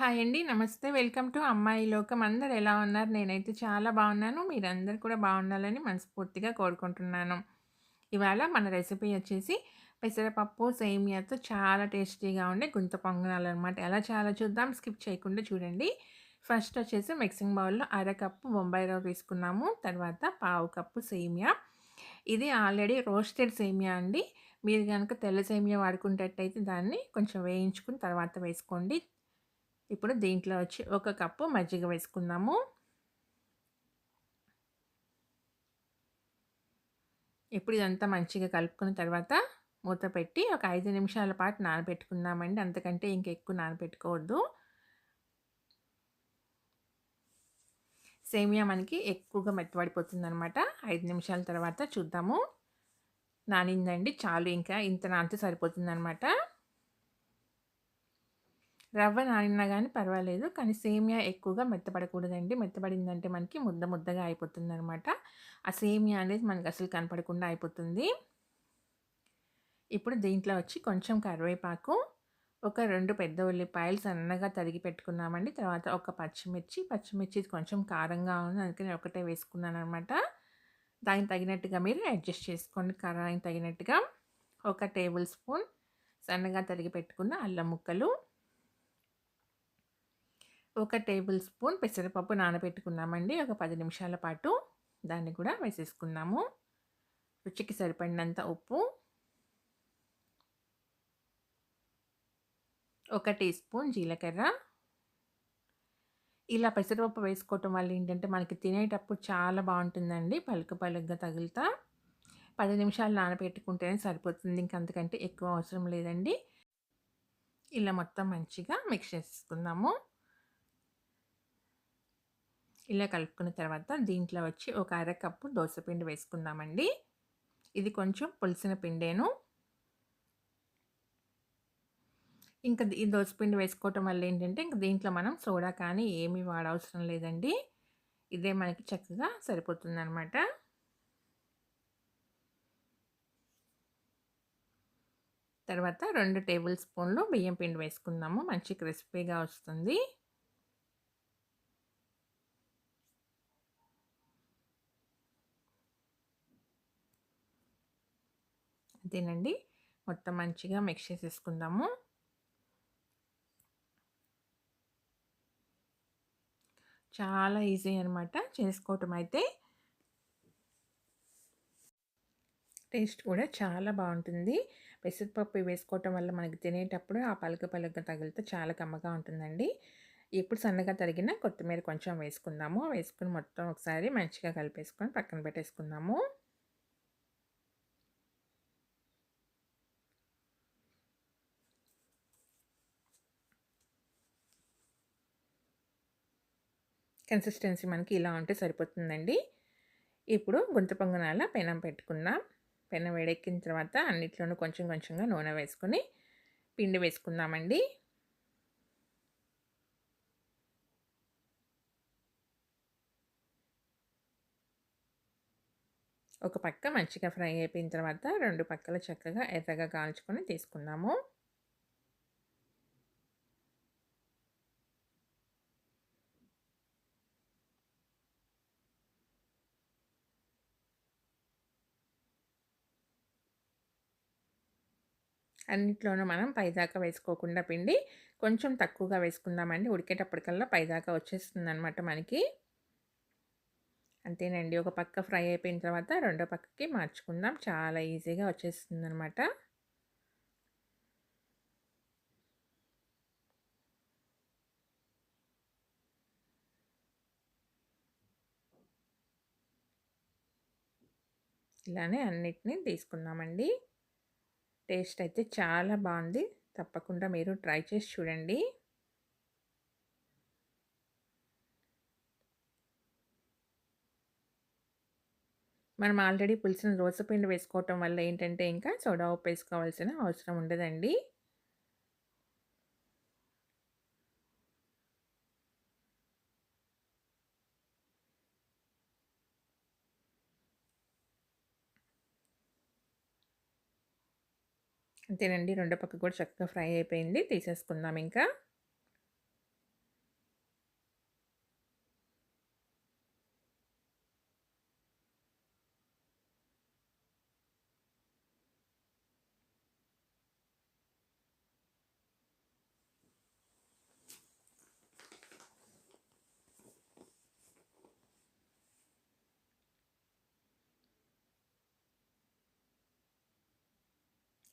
Hi అండి. నమస్తే. Welcome to అమ్మాయి లోకం. అందరు ఎలా ఉన్నారు? నేనైతే చాలా బాగున్నాను. మీరందరు కూడా బాగుండాలని మనస్ఫూర్తిగా కోరుకుంటున్నాను. ఇవాళ మన రెసిపీ వచ్చేసి పెసరపప్పు, సేమియాతో చాలా టేస్టీగా ఉండే గుంత పొంగనాలు అనమాట ఎలా చాలా చూద్దాం. స్కిప్ చేయకుండా చూడండి. ఫస్ట్ వచ్చేసి మిక్సింగ్ బౌల్‌లో అరకప్పు బొంబాయి రవ్వ తీసుకున్నాము. తర్వాత పావు కప్పు సేమియా. ఇది ఆల్రెడీ రోస్టెడ్ సేమియా అండి. మీరు కనుక తెల్ల సేమియా వాడుకునేటట్టయితే దాన్ని కొంచెం వేయించుకుని తర్వాత వేసుకోండి. ఇప్పుడు దీంట్లో వచ్చి ఒక కప్పు మజ్జిగ వేసుకుందాము. ఇప్పుడు ఇదంతా మంచిగా కలుపుకున్న తర్వాత మూత పెట్టి ఒక ఐదు నిమిషాల పాటు నానబెట్టుకుందామండి. అంతకంటే ఇంకెక్కువ నానబెట్టుకోవద్దు. సేమియా మనకి ఎక్కువగా మెత్తబడిపోతుందనమాట. ఐదు నిమిషాల తర్వాత చూద్దాము. నానిందండి. చాలు ఇంకా ఇంత నానితే సరిపోతుందనమాట. రవ్వ నానినా కానీ పర్వాలేదు. కానీ సేమియా ఎక్కువగా మెత్తపడకూడదండి మెత్తపడిందంటే మనకి ముద్ద ముద్దగా అయిపోతుంది అనమాట ఆ సేమియా అనేది మనకు అసలు కనపడకుండా అయిపోతుంది. ఇప్పుడు దీంట్లో వచ్చి కొంచెం కరివేపాకు, ఒక రెండు పెద్ద ఉల్లిపాయలు సన్నగా తరిగి పెట్టుకున్నామండి. తర్వాత ఒక పచ్చిమిర్చి, పచ్చిమిర్చి కొంచెం కారంగా ఉంది. నేను ఒకటే వేసుకున్నాననమాట. దానికి తగినట్టుగా మీరు అడ్జస్ట్ చేసుకోండి కారానికి తగినట్టుగా. ఒక టేబుల్ స్పూన్ సన్నగా తరిగి పెట్టుకున్న అల్లం ముక్కలు. ఒక టేబుల్ స్పూన్ పెసరపప్పు నానబెట్టుకున్నామండి. ఒక పది నిమిషాల పాటు. దాన్ని కూడా వేసేసుకున్నాము రుచికి సరిపడినంత ఉప్పు. ఒక టీ స్పూన్ జీలకర్ర. ఇలా పెసరపప్పు వేసుకోవటం వల్ల ఏంటంటే మనకి తినేటప్పుడు చాలా బాగుంటుందండి పలుకు పలుగ్గా తగులుతా. పది నిమిషాలు నానబెట్టుకుంటేనే సరిపోతుంది. ఇంకంతకంటే ఎక్కువ అవసరం లేదండి. ఇలా మొత్తం మంచిగా మిక్స్ చేసుకుందాము ఇలా కలుపుకున్న తర్వాత దీంట్లో వచ్చి ఒక అరకప్పు దోశపిండి వేసుకుందామండి. ఇది కొంచెం పులిసిన పిండేను. ఇంకా ఈ దోశపిండి వేసుకోవటం వల్ల ఏంటంటే ఇంక దీంట్లో మనం సోడా కానీ ఏమీ వాడవసరం లేదండి. ఇదే మనకి చక్కగా సరిపోతుందనమాట. తర్వాత రెండు టేబుల్ స్పూన్లు బియ్యం పిండి వేసుకుందాము. మంచి క్రిస్పీగా వస్తుంది. అంతేనండి. మొత్తం మంచిగా మిక్స్ చేసేసుకుందాము. చాలా ఈజీ అనమాట చేసుకోవటం అయితే. టేస్ట్ కూడా చాలా బాగుంటుంది పెసరపప్పు వేసుకోవటం వల్ల మనకి తినేటప్పుడు ఆ పలుకు పలుక తగిలితే చాలా కమ్మగా ఉంటుందండి. ఇప్పుడు సన్నగా తరిగిన కొత్తిమీర కొంచెం వేసుకుందాము. వేసుకుని మొత్తం ఒకసారి మంచిగా కలిపేసుకొని పక్కన పెట్టేసుకుందాము. కన్సిస్టెన్సీ మనకి ఇలా ఉంటే సరిపోతుందండి. ఇప్పుడు గుంత పొంగనాల పెనం పెట్టుకుందాం. పెనం వేడెక్కిన తర్వాత అన్నిట్లోనూ కొంచెం కొంచెంగా నూనె వేసుకొని పిండి వేసుకుందామండి. ఒక పక్క మంచిగా ఫ్రై అయిపోయిన తర్వాత రెండు పక్కల చక్కగా ఎర్రగా కాల్చుకొని తీసుకుందాము. అన్నిట్లోనూ మనం పైదాకా వేసుకోకుండా పిండి కొంచెం తక్కువగా వేసుకుందామండి. ఉడికేటప్పటికల్లా పైదాకా వచ్చేస్తుంది అనమాట మనకి. అంతేనండి. ఒక పక్క ఫ్రై అయిపోయిన తర్వాత రెండో పక్కకి మార్చుకుందాం. చాలా ఈజీగా వచ్చేస్తుంది అనమాట ఇలానే అన్నిటిని తీసుకుందామండి. టేస్ట్ అయితే చాలా బాగుంది తప్పకుండా మీరు ట్రై చేసి చూడండి. మనం ఆల్రెడీ పులిసిన దోసపిండి వేసుకోవటం వల్ల ఏంటంటే ఇంకా సోడా ఉప్పు వేసుకోవాల్సిన అవసరం ఉండదండి. అంతేనండి. రెండో పక్క కూడా చక్కగా ఫ్రై అయిపోయింది. తీసేసుకుందాం ఇంకా.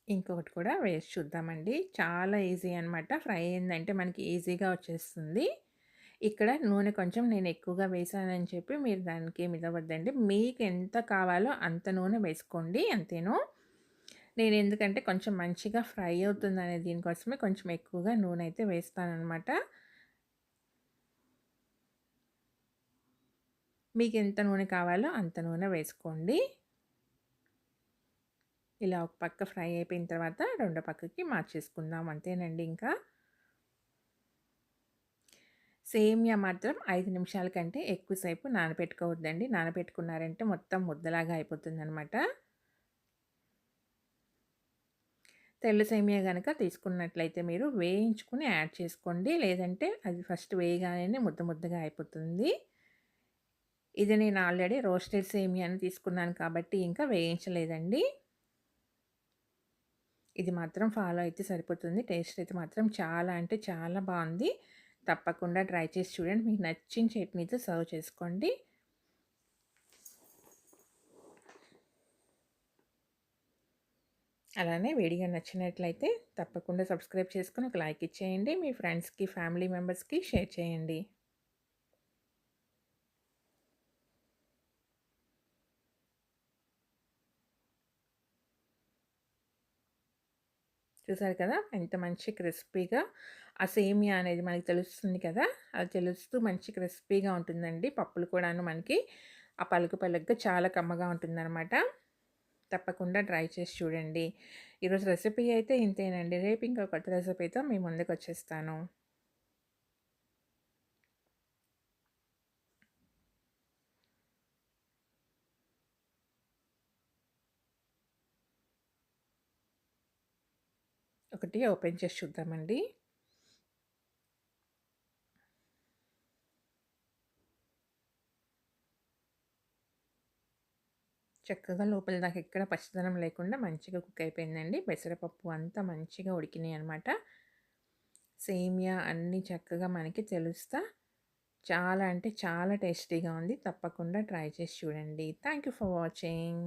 ఇంకొకటి కూడా వేసి చూద్దామండి. చాలా ఈజీ అనమాట ఫ్రై అయిందంటే మనకి ఈజీగా వచ్చేస్తుంది. ఇక్కడ నూనె కొంచెం నేను ఎక్కువగా వేసానని చెప్పి మీరు దానికి మిదవద్దండి మీకు ఎంత కావాలో అంత నూనె వేసుకోండి అంతేను. నేను ఎందుకంటే కొంచెం మంచిగా ఫ్రై అవుతుంది అనే దీనికోసమే కొంచెం ఎక్కువగా నూనె అయితే వేస్తానమాట మీకు ఎంత నూనె కావాలో అంత నూనె వేసుకోండి. ఇలా ఒక పక్క ఫ్రై అయిపోయిన తర్వాత రెండో పక్కకి మార్చేసుకుందాం అంతేనండి ఇంకా. సేమియా మాత్రం ఐదు నిమిషాల కంటే ఎక్కువసేపు నానబెట్టుకోవద్దండి. నానబెట్టుకున్నారంటే మొత్తం ముద్దలాగా అయిపోతుంది అనమాట తెల్ల సేమియా కనుక తీసుకున్నట్లయితే మీరు వేయించుకుని యాడ్ చేసుకోండి. లేదంటే అది ఫస్ట్ వేయగానే ముద్ద ముద్దగా అయిపోతుంది. ఇది నేను ఆల్రెడీ రోస్టెడ్ సేమియాని తీసుకున్నాను కాబట్టి ఇంకా వేయించలేదండి. ఇది మాత్రం ఫాలో అయితే సరిపోతుంది. టేస్ట్ అయితే మాత్రం చాలా అంటే చాలా బాగుంది. తప్పకుండా ట్రై చేసి చూడండి. మీకు నచ్చిన చట్నీతో సర్వ్ చేసుకోండి. అలానే వీడియో నచ్చినట్లయితే తప్పకుండా సబ్స్క్రైబ్ చేసుకుని ఒక లైక్ ఇచ్చేయండి. మీ ఫ్రెండ్స్కి ఫ్యామిలీ మెంబర్స్కి షేర్ చేయండి. చూసారు కదా! ఎంత మంచి క్రిస్పీగా ఆ సేమియా అనేది మనకి తెలుస్తుంది కదా! అది తెలుస్తూ మంచి క్రిస్పీగా ఉంటుందండి. పప్పులు కూడాను మనకి ఆ పలుకు పలుగ్గా చాలా కమ్మగా ఉంటుందన్నమాట. తప్పకుండా ట్రై చేసి చూడండి. ఈరోజు రెసిపీ అయితే ఇంతేనండి. రేపు ఇంకా కొత్త రెసిపీతో మీ ముందుకు వచ్చేస్తాను. ఒకటి ఓపెన్ చేసి చూద్దామండి. చక్కగా లోపల దాకా ఎక్కడ పచ్చదనం లేకుండా మంచిగా కుక్ అయిపోయిందండి. పెసరపప్పు అంతా మంచిగా ఉడికినాయి అనమాట సేమియా అన్నీ చక్కగా మనకి తెలుస్తా. చాలా అంటే చాలా టేస్టీగా ఉంది. తప్పకుండా ట్రై చేసి చూడండి. Thank you for watching